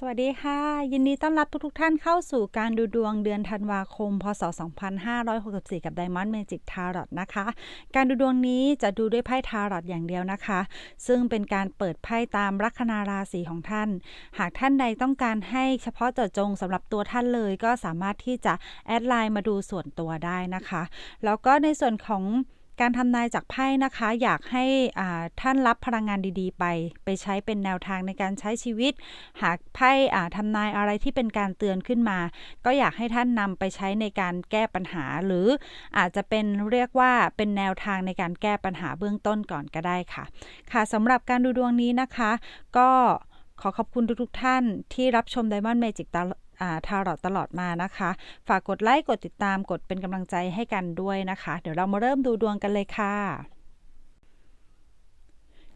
สวัสดีค่ะ ยินดีต้อนรับทุกๆท่านเข้าสู่การดูดวงเดือนธันวาคม พศ 2564 กับ Diamond Magic Tarot นะคะ การดูดวงนี้จะดูด้วยไพ่ทาร์ตอย่างเดียวนะคะ ซึ่งเป็นการเปิดไพ่ตามลัคนาราศีของท่าน หากท่านใดต้องการให้เฉพาะเจาะจงสำหรับตัวท่านเลยก็สามารถที่จะแอดไลน์มาดูส่วนตัวได้นะคะ แล้วก็ในส่วนของ การทำนายจากไพ่นะคะ อยากให้ท่านรับพลังงานดีๆ ไป ไปใช้เป็นแนวทางในการใช้ชีวิต หากไพ่ทำนายอะไรที่เป็นการเตือนขึ้นมา ก็อยากให้ท่านนำไปใช้ในการแก้ปัญหา หรืออาจจะเป็นเรียกว่าเป็นแนวทางในการแก้ปัญหาเบื้องต้นก่อนก็ได้ค่ะ ค่ะสำหรับการดูดวงนี้นะคะ ก็ขอขอบคุณทุกๆท่านที่รับชม Diamond Magic ทารอตตลอดมานะคะ ฝากกดไลค์กดติดตามกดเป็นกำลังใจให้กันด้วยนะคะ เดี๋ยวเรามาเริ่มดูดวงกันเลยค่ะ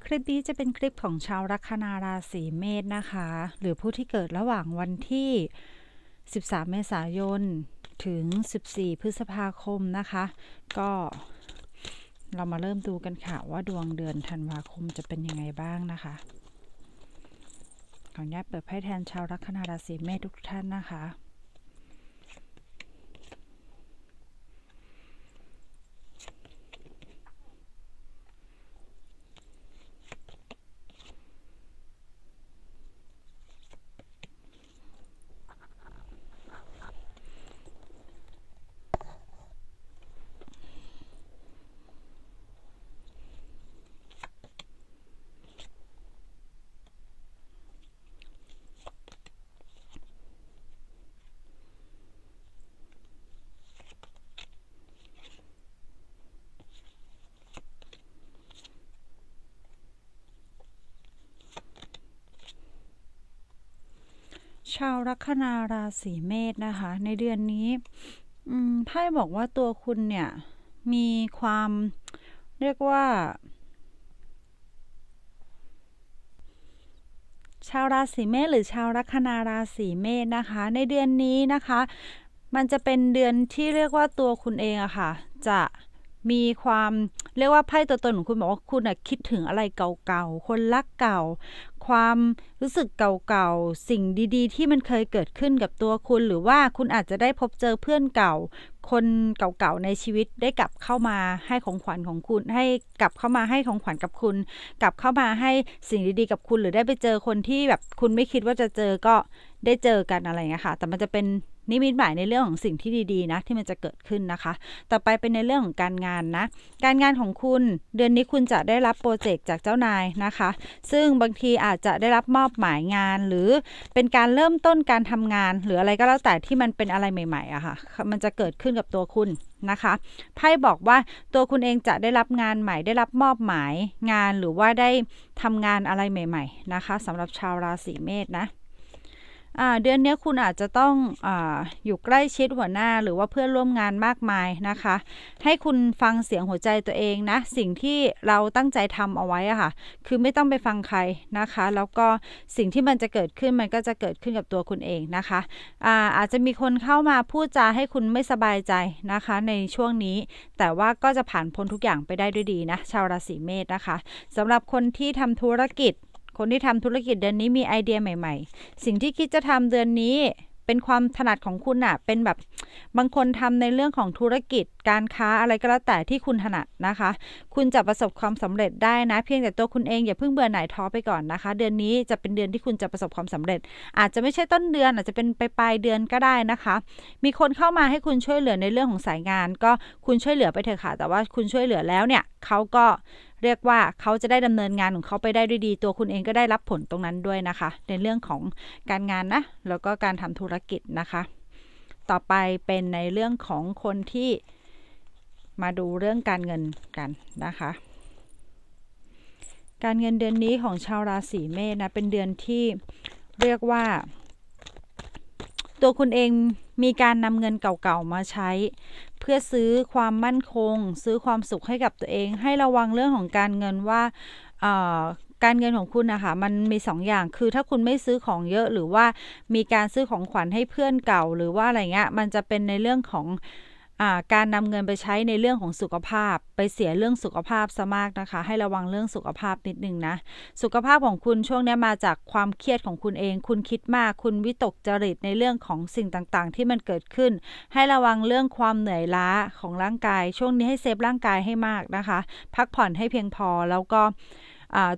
คลิปนี้จะเป็นคลิปของชาวลัคนาราศีเมษนะคะ หรือผู้ที่เกิดระหว่างวันที่ 13 เมษายน ถึง 14 พฤษภาคมนะคะ ก็เรามาเริ่มดูกันค่ะว่าดวงเดือนธันวาคมจะเป็นยังไงบ้างนะคะ ขออนุญาตเปิดไพ่แทนชาวลัคนาราศีเมษทุกท่านนะคะ ชาวลัคนาราศีเมษนะคะ ในเดือนนี้ไพ่บอกว่าตัวคุณเนี่ย มีความเรียกว่า ชาวราศีเมษหรือชาวลัคนาราศีเมษนะคะ ในเดือนนี้นะคะ มันจะเป็นเดือนที่เรียกว่าตัวคุณเองอะค่ะ จะมีความ เรียกว่าไพ่ตัวตนของคุณบอกว่าคุณอะคิดถึงอะไรเก่าๆ คนรักเก่า ความรู้สึกเก่าๆ สิ่งดีๆ ที่มันเคยเกิดขึ้นกับตัวคุณ หรือว่าคุณอาจจะได้พบเจอเพื่อนเก่า คนเก่าๆ ในชีวิตได้กลับเข้ามาให้ของขวัญของคุณ ให้กลับเข้ามาให้ของขวัญกับคุณ กลับเข้ามาให้สิ่งดีๆ กับคุณ หรือได้ไปเจอคนที่แบบคุณไม่คิดว่าจะเจอก็ได้เจอกันอะไรเงี้ยค่ะ แต่มันจะเป็น นิมิตหมายในเรื่องของสิ่งที่ดีๆนะที่มันจะเกิดขึ้นนะคะ ต่อไปเป็นในเรื่องของการงานนะ การงานของคุณเดือนนี้คุณจะได้รับโปรเจกต์จากเจ้านายนะคะ ซึ่งบางทีอาจจะได้รับมอบหมายงาน หรือเป็นการเริ่มต้นการทำงาน หรืออะไรก็แล้วแต่ที่มันเป็นอะไรใหม่ๆอะค่ะ มันจะเกิดขึ้นกับตัวคุณนะคะไพ่บอกว่าตัวคุณเองจะได้รับงานใหม่ ได้รับมอบหมายงานหรือว่าได้ทำงานอะไรใหม่ ๆ นะคะสำหรับชาวราศีเมษนะ เดือนนี้คุณอาจจะต้องออยู่ใกล้ชิดหัวหน้าหรือว่าเพื่อนร่วมงานมากมายนะคะ ให้คุณฟังเสียงหัวใจตัวเองนะ สิ่งที่เราตั้งใจทำเอาไว้อะค่ะ คือไม่ต้องไปฟังใครนะคะ แล้วก็สิ่งที่มันจะเกิดขึ้นมันก็จะเกิดขึ้นกับตัวคุณเองนะคะอาอาจจะมีคนเข้ามาพูดจาให้คุณไม่สบายใจนะคะ ในช่วงนี้ แต่ว่าก็จะผ่านพ้นทุกอย่างไปได้ด้วยดีนะ ชาวราศีเมษนะคะสำหรับคนที่ทำธุรกิจ คนที่ทำธุรกิจเดือนนี้มีไอเดียใหม่ ๆ สิ่งที่คิดจะทำเดือนนี้เป็นความถนัดของคุณอะเป็นแบบบางคนทำในเรื่องของธุรกิจการค้าอะไรก็แล้วแต่ที่คุณถนัดนะคะ คุณจะประสบความสำเร็จได้นะ เพียงแต่ตัวคุณเองอย่าเพิ่งเบื่อหน่ายท้อไปก่อนนะคะ เดือนนี้จะเป็นเดือนที่คุณจะประสบความสำเร็จ อาจจะไม่ใช่ต้นเดือนอาจจะเป็นปลายปลายเดือนก็ได้นะคะ มีคนเข้ามาให้คุณช่วยเหลือในเรื่องของสายงาน ก็คุณช่วยเหลือไปเถอะค่ะแต่ว่าคุณช่วยเหลือแล้วเนี่ยเขาก็ เรียกว่าเขาจะได้ดำเนินงานของเขาไปได้ด้วยดี ตัวคุณเองก็ได้รับผลตรงนั้นด้วยนะคะ ในเรื่องของการงานนะ แล้วก็การทำธุรกิจนะคะ ต่อไปเป็นในเรื่องของคนที่มาดูเรื่องการเงินกันนะคะการเงินเดือนนี้ของชาวราศีเมษนะเป็นเดือนที่เรียกว่า ตัวคุณเองมีการนำเงินเก่าๆมาใช้ เพื่อซื้อความมั่นคง ซื้อความสุขให้กับตัวเอง ให้ระวังเรื่องของการเงินว่าการเงินของคุณนะคะมันมี2ออย่างคือถ้าคุณไม่ซื้อของเยอะหรือว่ามีการซื้อของขวัญให้เพื่อนเก่า หรือว่าอะไรเงี้ยมันจะเป็นในเรื่องของ การนำเงินไปใช้ในเรื่องของสุขภาพ ไปเสียเรื่องสุขภาพซะมากนะคะ ให้ระวังเรื่องสุขภาพนิดนึงนะ สุขภาพของคุณช่วงนี้มาจากความเครียดของคุณเอง คุณคิดมาก คุณวิตกจริตในเรื่องของสิ่งต่างๆ ที่มันเกิดขึ้น ให้ระวังเรื่องความเหนื่อยล้าของร่างกาย ช่วงนี้ให้เซฟร่างกายให้มากนะคะ พักผ่อนให้เพียงพอแล้วก็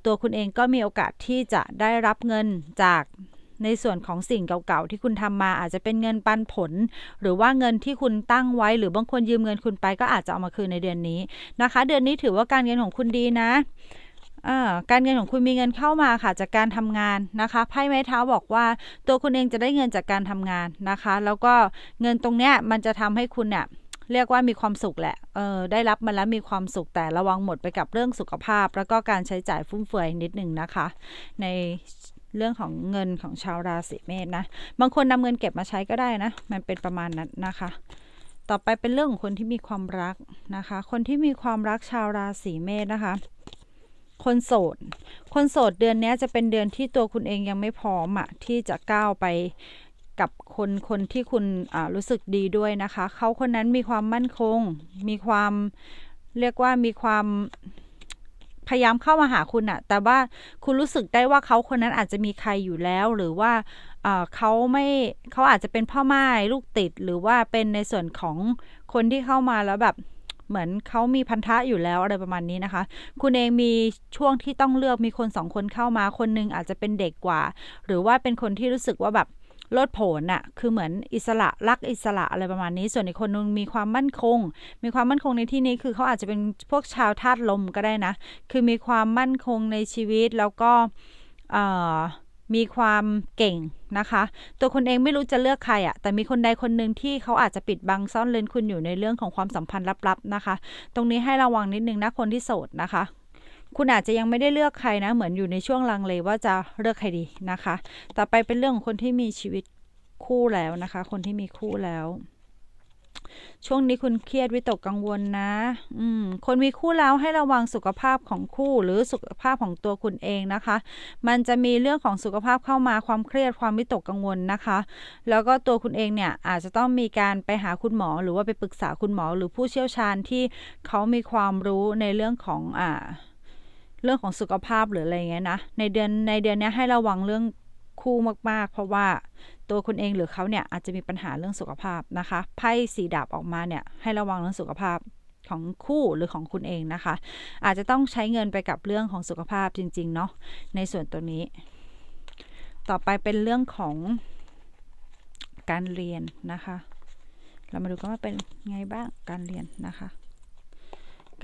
ตัวคุณเองก็มีโอกาสที่จะได้รับเงินจาก ในส่วนของสิ่งเก่าๆที่คุณทำมาอาจจะเป็นเงินปันผล หรือว่าเงินที่คุณตั้งไว้ หรือบางคนยืมเงินคุณไปก็อาจจะเอามาคืนในเดือนนี้นะคะ เดือนนี้ถือว่าการเงินของคุณดีนะการเงินของคุณมีเงินเข้ามาค่ะจากการทำงานนะคะไพ่ไม้เท้าบอกว่า ตัวคุณเองจะได้เงินจากการทำงานนะคะ แล้วก็เงินตรงเนี้ยมันจะทำให้คุณเนี่ยเรียกว่ามีความสุขแหละ เออได้รับมาแล้วมีความสุขแต่ระวังหมดไปกับเรื่องสุขภาพ แล้วก็การใช้จ่ายฟุ่มเฟือยนิดหนึ่งนะคะ ใน เรื่องของเงินของชาวราศีเมษนะ บางคนนำเงินเก็บมาใช้ก็ได้นะ มันเป็นประมาณนั้นนะคะ ต่อไปเป็นเรื่องของคนที่มีความรักนะคะ คนที่มีความรักชาวราศีเมษนะคะ คนโสด คนโสดเดือนนี้จะเป็นเดือนที่ตัวคุณเองยังไม่พร้อมอะที่จะก้าวไปกับคนคนที่คุณรู้สึกดีด้วยนะคะ เขาคนนั้นมีความมั่นคง มีความเรียกว่ามีความ พยายามเข้ามาหาคุณอะแต่ว่าคุณรู้สึกได้ว่าเขาคนนั้นอาจจะมีใครอยู่แล้ว หรือว่าเขาไม่เขาอาจจะเป็นพ่อไม้ลูกติด หรือว่าเป็นในส่วนของคนที่เข้ามาแล้วแบบเหมือนเขามีพันธะอยู่แล้วอะไรประมาณนี้นะคะ คุณเองมีช่วงที่ต้องเลือกมีคนสองคนเข้ามา คนนึงอาจจะเป็นเด็กกว่า หรือว่าเป็นคนที่รู้สึกว่าแบบ ลดผลน่ะคือเหมือนอิสระรักอิสระอะไรประมาณนี้ ส่วนอีกคนนึงมีความมั่นคง มีความมั่นคงในที่นี้คือเขาอาจจะเป็นพวกชาวธาตุลมก็ได้นะ คือมีความมั่นคงในชีวิตแล้วก็มีความเก่งนะคะ ตัวคุณเองไม่รู้จะเลือกใครอะ่ะ แต่มีคนใดคนหนึ่งที่เขาอาจจะปิดบังซ่อนเลนคุณอยู่ในเรื่องของความสัมพันธ์ลับๆนะคะ ตรงนี้ให้ระวังนิดนึงนะคนที่โสดนะคะ คุณอาจจะยังไม่ได้เลือกใครนะ เหมือนอยู่ในช่วงลังเลว่าจะเลือกใครดีนะคะ ต่อไปเป็นเรื่องของคนที่มีชีวิตคู่แล้วนะคะ คนที่มีคู่แล้ว ช่วงนี้คุณเครียดวิตกกังวลนะอืมคนมีคู่แล้วให้ระวังสุขภาพของคู่หรือสุขภาพของตัวคุณเองนะคะ มันจะมีเรื่องของสุขภาพเข้ามาความเครียดความวิตกกังวลนะคะ แล้วก็ตัวคุณเองเนี่ยอาจจะต้องมีการไปหาคุณหมอ หรือว่าไปปรึกษาคุณหมอ หรือผู้เชี่ยวชาญที่เขามีความรู้ในเรื่องของอ่า เรื่องของสุขภาพหรืออะไรเงี้ยนะในเดือนในเดือนนี้ให้ระวังเรื่องคู่มากๆ เพราะว่าตัวคุณเองหรือเขาเนี่ยอาจจะมีปัญหาเรื่องสุขภาพนะคะไพ่สีดาบออกมาเนี่ยให้ระวังเรื่องสุขภาพของคู่หรือของคุณเองนะคะ อาจจะต้องใช้เงินไปกับเรื่องของสุขภาพจริงๆเนาะในส่วนตัวนี้ ต่อไปเป็นเรื่องของการเรียนนะคะ เรามาดูกันว่าเป็นไงบ้างการเรียนนะคะ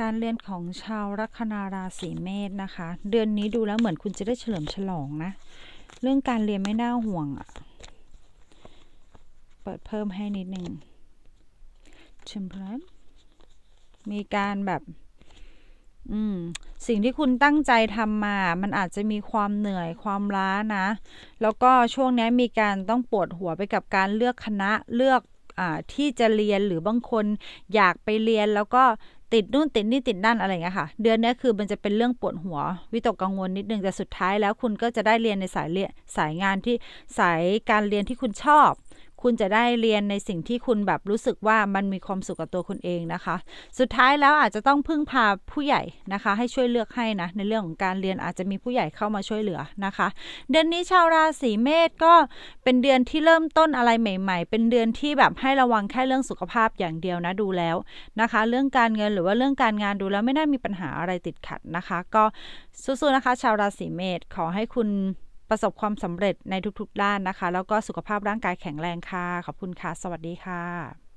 การเรียนของชาวลัคนาราศีเมษนะคะ เดือนนี้ดูแล้วเหมือนคุณจะได้เฉลิมฉลองนะ เรื่องการเรียนไม่น่าห่วงอะ่ะเปิดเพิ่มให้นิดนึงชิมพลันมีการแบบ อืม สิ่งที่คุณตั้งใจทำมา มันอาจจะมีความเหนื่อยความล้านะ แล้วก็ช่วงนี้มีการต้องปวดหัวไปกับการเลือกคณะเลือกอที่จะเรียนหรือบางคนอยากไปเรียนแล้วก็ ติดนู่นติดนี่ติดนั่นอะไรเงี้ยค่ะ เดือนนี้คือมันจะเป็นเรื่องปวดหัว วิตกกังวลนิดนึงแต่สุดท้ายแล้วคุณก็จะได้เรียนในสายเรียนสายงานที่สายการเรียนที่คุณชอบ คุณจะได้เรียนในสิ่งที่คุณแบบรู้สึกว่ามันมีความสุขกับตัวคุณเองนะคะ สุดท้ายแล้วอาจจะต้องพึ่งพาผู้ใหญ่นะคะ ให้ช่วยเลือกให้นะในเรื่องของการเรียนอาจจะมีผู้ใหญ่เข้ามาช่วยเหลือนะคะ เดือนนี้ชาวราศีเมษก็เป็นเดือนที่เริ่มต้นอะไรใหม่ ๆ เป็นเดือนที่แบบให้ระวังแค่เรื่องสุขภาพอย่างเดียวนะดูแล้วนะคะ เรื่องการเงินหรือว่าเรื่องการงานดูแล้วไม่น่ามีปัญหาอะไรติดขัดนะคะ ก็สู้ๆนะคะ ชาวราศีเมษขอให้คุณ ประสบความสำเร็จในทุกๆด้านนะคะ แล้วก็สุขภาพร่างกายแข็งแรงค่ะ ขอบคุณค่ะ สวัสดีค่ะ